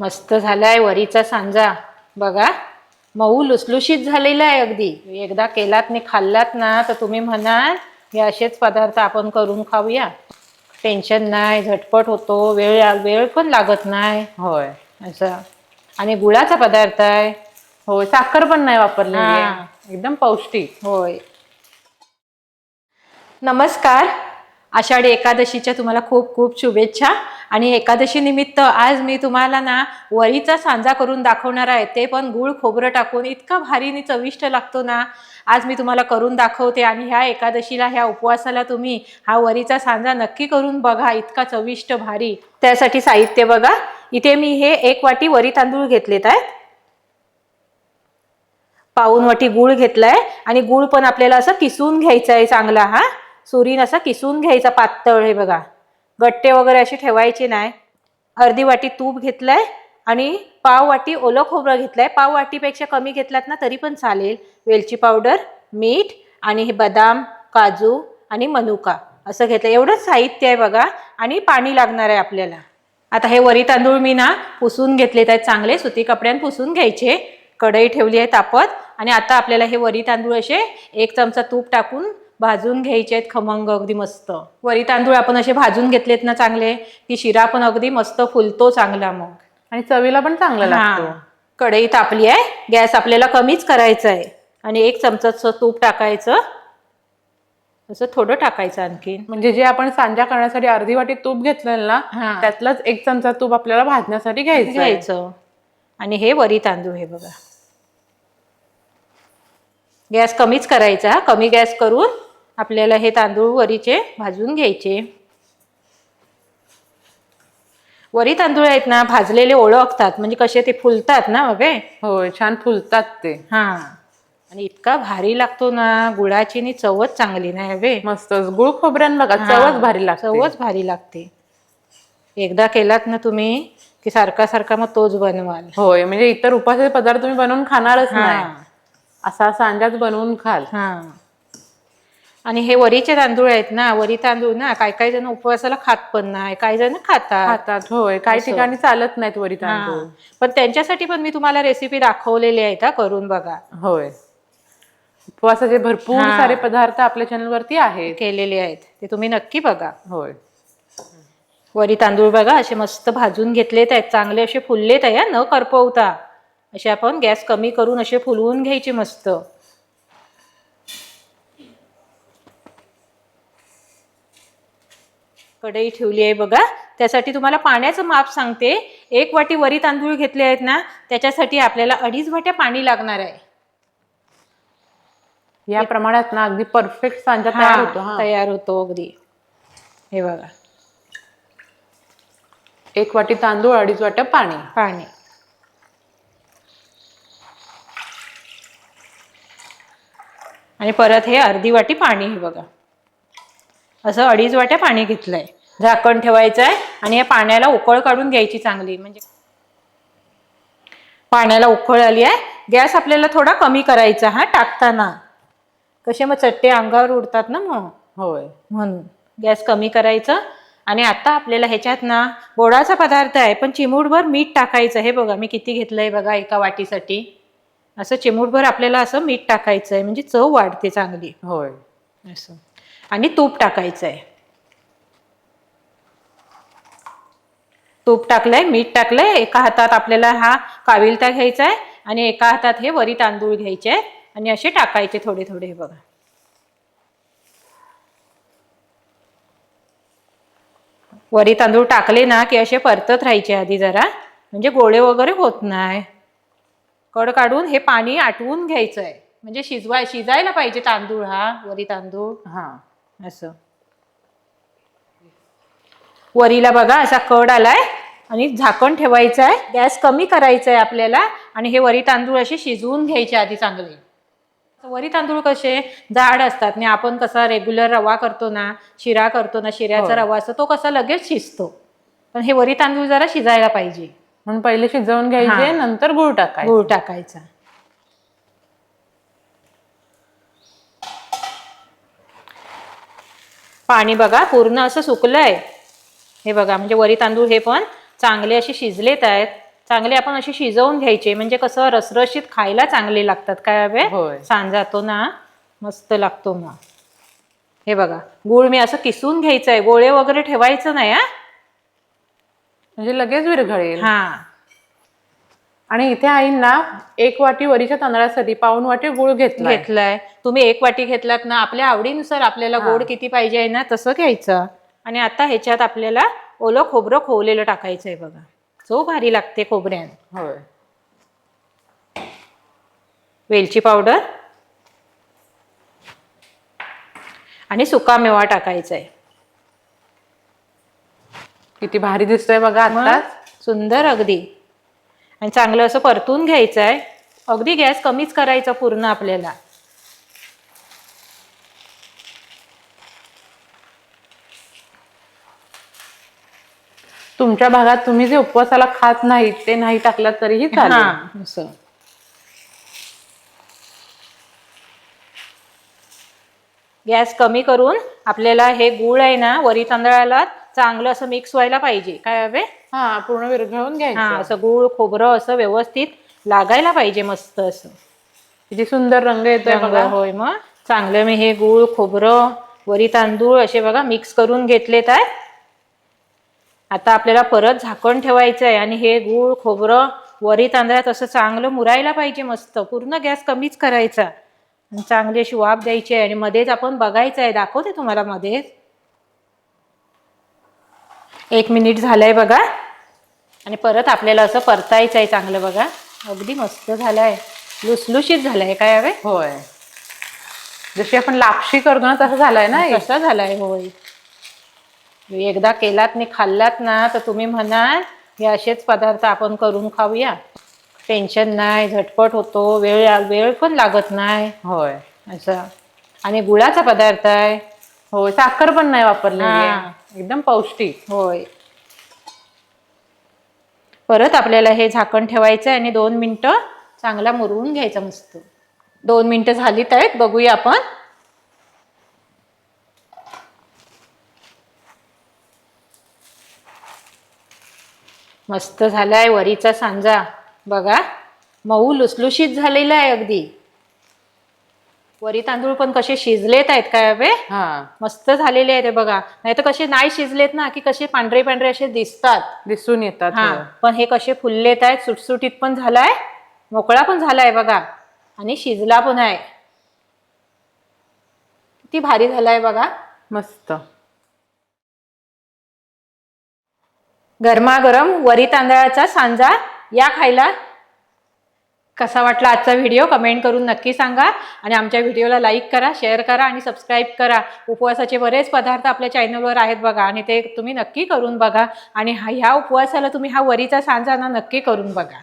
मस्त झालाय वरीचा सांजा. बघा मऊ लुसलुशीत झालेला आहे अगदी. एकदा केलात आणि खाल्लात ना तर तुम्ही म्हणाल हे असेच पदार्थ आपण करून खाऊया. टेन्शन नाही झटपट होतो. वेळ वेळ पण लागत नाही. होय. असं. आणि गुळाचा पदार्थ आहे. होय साखर पण नाही वापरलेली हा. आहे. एकदम पौष्टिक. होय. नमस्कार. आषाढी एकादशीच्या तुम्हाला खूप खूप शुभेच्छा. आणि एकादशी निमित्त आज मी तुम्हाला ना वरीचा सांजा करून दाखवणार आहे. ते पण गुळ खोबरं टाकून इतका भारी आणि चविष्ट लागतो ना. आज मी तुम्हाला करून दाखवते आणि ह्या एकादशीला ह्या उपवासाला तुम्ही हा वरीचा सांजा नक्की करून बघा. इतका चविष्ट भारी. त्यासाठी साहित्य बघा. इथे मी हे एक वाटी वरी तांदूळ घेतलेत आहेत पाऊन वाटी गूळ घेतलाय आणि गूळ पण आपल्याला असं किसून घ्यायचा आहे चांगला हा. सुरीन असा किसून घ्यायचा पातळ हे बघा. गट्टे वगैरे असे ठेवायचे नाही. अर्धी वाटी तूप घेतलंय आणि पाव वाटी ओलं खोबरं घेतलंय. पाव वाटीपेक्षा कमी घेतलात ना तरी पण चालेल. वेलची पावडर मीठ आणि हे बदाम काजू आणि मनुका असं घेतलं एवढंच साहित्य आहे बघा आणि पाणी लागणार आहे आपल्याला. आता हे वरी तांदूळ मी ना पुसून घेतलेत आहेत चांगले. सुती कपड्यान पुसून घ्यायचे. कढई ठेवली आहे तापत आणि आता आपल्याला हे वरी तांदूळ असे एक चमचा तूप टाकून भाजून घ्यायचे आहेत खमंग अगदी मस्त वरी तांदूळ आपण असे भाजून घेतलेत ना चांगले की शिरा पण अगदी मस्त फुलतो चांगला मग आणि चवीला पण चांगला लागतो. कढई तापली आहे गॅस आपल्याला कमीच करायचा आहे आणि एक चमचाचं तूप टाकायचं असं थोडं टाकायचं आणखीन म्हणजे जे आपण सांजा करण्यासाठी अर्धी वाटी तूप घेतलेलं. ना त्यातलंच एक चमचा तूप आपल्याला भाजण्यासाठी घ्यायचं. घ्यायचं आणि हे वरी तांदूळ हे बघा गॅस कमीच करायचा. कमी गॅस करून आपल्याला हे तांदूळ वरीचे भाजून घ्यायचे. वरी तांदूळ आहेत ना भाजलेले ओळखतात. म्हणजे कसे ते फुलतात ना बघे होय छान फुलतात ते. हा. आणि इतका भारी लागतो ना गुळाची आणि चवच चांगली नाही हवे मस्त. गुळ खोबऱ्यान बघा चवच भारी लागते. चवच भारी लागते. एकदा केलात ना तुम्ही की सारखा सारखा मग तोच बनवाल. होय म्हणजे इतर उपासाचे पदार्थ तुम्ही बनवून खाणारच नाही. हा. असा सांजाच बनवून खाल. हा. आणि हे वरीचे तांदूळ आहेत ना वरी तांदूळ ना काय काय जण उपवासाला खात पण नाही काही जण खातात. खातात होय. काही असं. ठिकाणी चालत नाहीत वरी तांदूळ. हा. पण त्यांच्यासाठी पण मी तुम्हाला रेसिपी दाखवलेली आहे का करून बघा. होय. उपवासाचे भरपूर हा. सारे पदार्थ आपल्या चॅनल वरती आहेत. केलेले आहेत. ते तुम्ही नक्की बघा. होय. वरी तांदूळ बघा असे मस्त भाजून घेतलेत आहेत चांगले असे फुललेत आहे न करपवता. असे आपण गॅस कमी करून असे फुलवून घ्यायचे मस्त. कढई ठेवली आहे बघा. त्यासाठी तुम्हाला पाण्याचं माप सांगते. एक वाटी वरी तांदूळ घेतले आहेत ना त्याच्यासाठी आपल्याला अडीच वाट्या पाणी लागणार आहे. या प्रमाणात ना अगदी परफेक्ट सांजा तयार होतो हा, तयार होतो अगदी. हे बघा. एक वाटी तांदूळ अडीच वाट्या पाणी. पाणी. आणि परत हे अर्धी वाटी पाणी हे बघा. असं अडीच वाट्या पाणी घेतलंय. झाकण ठेवायचं आहे आणि या पाण्याला उकळ काढून घ्यायची चांगली. म्हणजे पाण्याला उकळ आली आहे. गॅस आपल्याला थोडा कमी करायचा हा टाकताना. कसे मग चट्टे अंगावर उडतात ना मग? होय. म्हणून गॅस कमी करायचं. आणि आता आपल्याला ह्याच्यात ना गोडाचा पदार्थ आहे पण चिमूटभर मीठ टाकायचं. हे बघा मी किती घेतलंय बघा एका वाटीसाठी. असं चिमूटभर आपल्याला असं मीठ टाकायचं आहे म्हणजे चव वाढते चांगली. होय. असं. आणि तूप टाकायचं आहे तूप टाकलंय मीठ टाकलंय एका हातात आपल्याला हा काविलता घ्यायचा आहे आणि एका हातात हे वरी तांदूळ घ्यायचे आहेत आणि असे टाकायचे थोडे थोडे हे बघा. वरी तांदूळ टाकले ना की असे परतत राहायचे आधी जरा म्हणजे गोळे वगैरे होत नाही. कड काढून हे पाणी आटवून घ्यायचं आहे म्हणजे शिजवाय शिजायला पाहिजे तांदूळ हा वरी तांदूळ. हा असं. वरीला बघा असा कड आलाय आणि झाकण ठेवायचं आहे गॅस कमी करायचा आहे आपल्याला आणि हे वरी तांदूळ असे शिजवून घ्यायचे आधी चांगले. वरी तांदूळ कसे जाड असतात आणि आपण कसा रेग्युलर रवा करतो ना शिरा करतो ना शिऱ्याचा हो. रवा असतो तो कसा लगेच शिजतो. पण हे वरी तांदूळ जरा शिजायला पाहिजे. म्हणून पहिले शिजवून घ्यायचे. नंतर गुळ टाकायचे. गूळ टाकायचा. पाणी बघा पूर्ण असं सुकलंय. हे बघा म्हणजे वरी तांदूळ हे पण चांगले असे शिजलेत आहेत. चांगले आपण असे शिजवून घ्यायचे. म्हणजे कसं रसरशीत खायला चांगले लागतात. काय हवे होय. सांजा तो ना. मस्त लागतो मग हे बघा. गुळ मी असं किसून घ्यायचं आहे गोळे वगैरे ठेवायचं नाही हा. म्हणजे लगेच विरघळेल. हा. आणि इथे आईंना एक वाटी वरीच्या तांदळासाठी पाऊन वाटी गुळ घेतला घेतलाय. तुम्ही एक वाटी घेतलात ना आपल्या आवडीनुसार आपल्याला गोड किती पाहिजे आहे ना तसं घ्यायचं. आणि आता ह्याच्यात आपल्याला ओलं खोबरं खोवलेलं टाकायचं आहे बघा. जो भारी लागते खोबऱ्यान. होय. वेलची पावडर. आणि सुका मेवा टाकायचा आहे किती भारी दिसतोय बघा आता सुंदर अगदी. आणि चांगलं असं परतून घ्यायचं आहे अगदी गॅस कमीच करायचा पूर्ण आपल्याला. तुमच्या भागात तुम्ही जे उपवासाला खात नाहीत ते नाही टाकलात तरीही चालेल. हा असं. गॅस कमी करून आपल्याला हे गुळ आहे ना वरी तांदळाला चांगलं असं मिक्स व्हायला पाहिजे. काय हवे? हा पूर्ण विरघळून हा घ्यायचं. असं गुळ खोबरं असं व्यवस्थित लागायला पाहिजे मस्त असं. किती सुंदर रंग येतोय रंग बघा. होय मग. चांगलं मी हे गुळ खोबरं वरी तांदूळ असे बघा मिक्स करून घेतलेत आहे आता आपल्याला परत झाकण ठेवायचं आहे आणि हे गुळ खोबरं वरी तांदळात असं चांगलं मुरायला पाहिजे मस्त. पूर्ण गॅस कमीच करायचा. चांगली अशी वाफ द्यायची आहे आणि मध्येच आपण बघायचं आहे. दाखवते तुम्हाला मध्येच. एक मिनिट झालंय बघा. आणि परत आपल्याला असं परतायचं आहे चांगलं बघा. अगदी मस्त झालंय. लुसलुशीत झालंय काय हवे? होय. जशी आपण लापशी करतो ना तसं झालंय ना? कसा झालाय होय. एकदा केलात आणि खाल्लात ना तर तुम्ही म्हणाल हे असेच पदार्थ आपण करून खाऊया. टेन्शन नाही झटपट होतो वेळ वेळ पण लागत नाही. होय. असं. आणि गुळाचा पदार्थ आहे. होय साखर पण नाही वापरलेली हा. आहे. एकदम पौष्टिक. होय. परत आपल्याला हे झाकण ठेवायचं आहे आणि दोन मिनटं चांगला मुरवून घ्यायचा मस्त. दोन मिनटं झालीत आहेत बघूया आपण. मस्त झालाय वरीचा सांजा. बघा मऊ लुसलुशीत झालेला आहे अगदी. वरी तांदूळ पण कसे शिजलेत आहेत काय हवे हा. मस्त झालेले आहेत हे बघा. नाही तर कसे नाही शिजलेत ना की कसे पांढरे पांढरे असे दिसतात. दिसून येतात हा होय. पण हे कसे फुललेत आहेत सुटसुटीत पण झालाय मोकळा पण झालाय बघा. आणि शिजला पण आहे. किती भारी झालाय बघा. मस्त. गरमागरम वरी तांदळाचा सांजा या खायला कसा वाटला आजचा व्हिडिओ कमेंट करून नक्की सांगा आणि आमच्या व्हिडिओला लाईक करा शेअर करा आणि सबस्क्राईब करा. उपवासाचे बरेच पदार्थ आपल्या चॅनलवर आहेत बघा आणि ते तुम्ही नक्की करून बघा आणि ह्या उपवासाला तुम्ही हा वरीचा सांजा ना नक्की करून बघा.